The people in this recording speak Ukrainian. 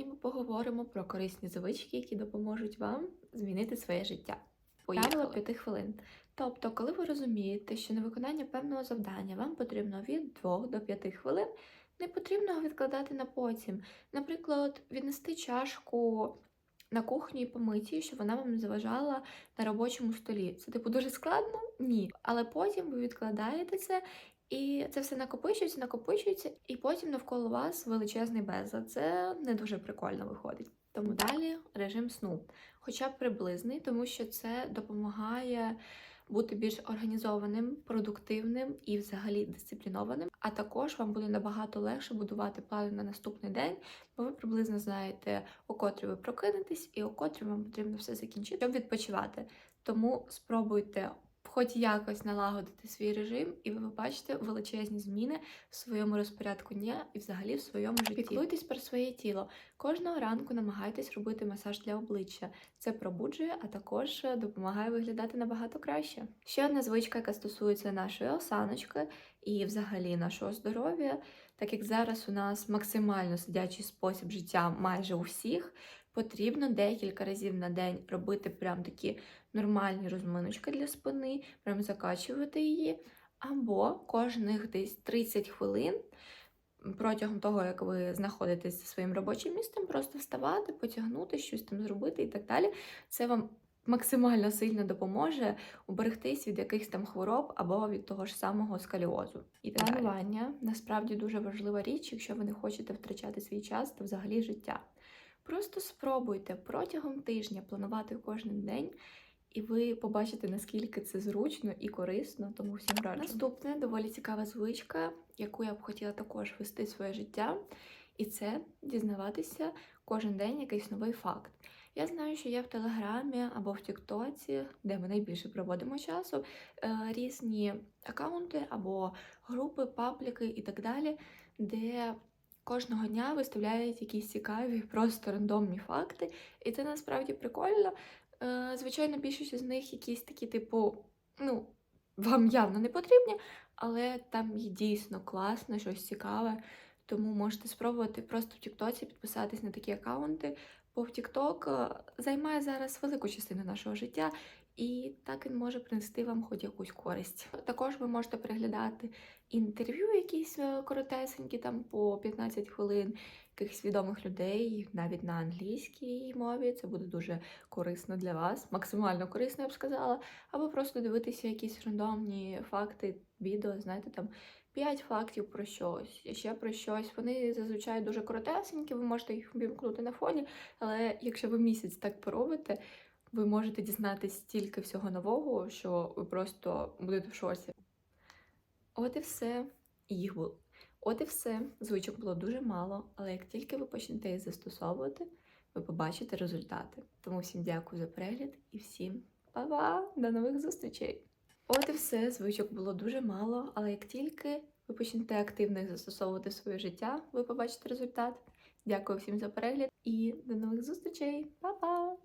Сьогодні ми поговоримо про корисні звички, які допоможуть вам змінити своє життя. Правило Поїхали. 5 хвилин. Тобто, коли ви розумієте, що на виконання певного завдання вам потрібно від 2 до 5 хвилин, не потрібно відкладати на потім. Наприклад, віднести чашку на кухню і помити, її, щоб вона вам не заважала на робочому столі. Це типу дуже складно? Ні. Але потім ви відкладаєте це. І це все накопичується, накопичується, і потім навколо вас величезний безлад. Це не дуже прикольно виходить. Тому далі режим сну, хоча б приблизний, тому що це допомагає бути більш організованим, продуктивним і взагалі дисциплінованим. А також вам буде набагато легше будувати плани на наступний день, бо ви приблизно знаєте, о котрій ви прокинетесь і о котрій вам потрібно все закінчити, щоб відпочивати. Тому спробуйте хоч якось налагодити свій режим, і ви побачите величезні зміни в своєму розпорядку дня і взагалі в своєму житті. Піклуйтесь про своє тіло. Кожного ранку намагайтесь робити масаж для обличчя. Це пробуджує, а також допомагає виглядати набагато краще. Ще одна звичка, яка стосується нашої осаночки і взагалі нашого здоров'я, так як зараз у нас максимально сидячий спосіб життя майже у всіх, потрібно декілька разів на день робити прям такі нормальні розминочки для спини, прям закачувати її. Або кожних десь 30 хвилин протягом того, як ви знаходитесь за своїм робочим місцем, просто вставати, потягнути, щось там зробити і так далі. Це вам максимально сильно допоможе уберегтись від якихось там хвороб або від того ж самого скаліозу. І. Планування насправді дуже важлива річ, якщо ви не хочете втрачати свій час та взагалі життя. Просто спробуйте протягом тижня планувати кожен день, і ви побачите, наскільки це зручно і корисно, тому всім раджу. Наступне доволі цікава звичка, яку я б хотіла також вести в своє життя, і це дізнаватися кожен день якийсь новий факт. Я знаю, що є в Телеграмі або в Тіктоці, де ми найбільше проводимо часу, е, різні аккаунти або групи, пабліки і так далі, де кожного дня виставляють якісь цікаві, просто рандомні факти. І це насправді прикольно. Е, Звичайно, більшість з них якісь такі, типу, ну, вам явно не потрібні, але там є дійсно класно, щось цікаве. Тому можете спробувати просто в Тіктоці підписатись на такі аккаунти. Бо в Тікток займає зараз велику частину нашого життя, і так він може принести вам хоч якусь користь. Також ви можете переглядати інтерв'ю, якісь е, коротесенькі, там по 15 хвилин якихось відомих людей, навіть на англійській мові. Це буде дуже корисно для вас, максимально корисно, я б сказала. Або просто дивитися якісь рандомні факти, відео, знаєте, там. 5 фактів про щось, ще про щось. Вони зазвичай дуже коротесенькі, ви можете їх вімкнути на фоні, але якщо ви місяць так поробите, ви можете дізнатися стільки всього нового, що ви просто будете в шоці. От і все. Їх було. От і все. Звичок було дуже мало, але як тільки ви почнете їх застосовувати, ви побачите результати. Тому всім дякую за перегляд і всім па-па! До нових зустрічей! От і все, звичок було дуже мало, але як тільки ви почнете активно застосовувати своє життя, ви побачите результат. Дякую всім за перегляд і до нових зустрічей! Па-па!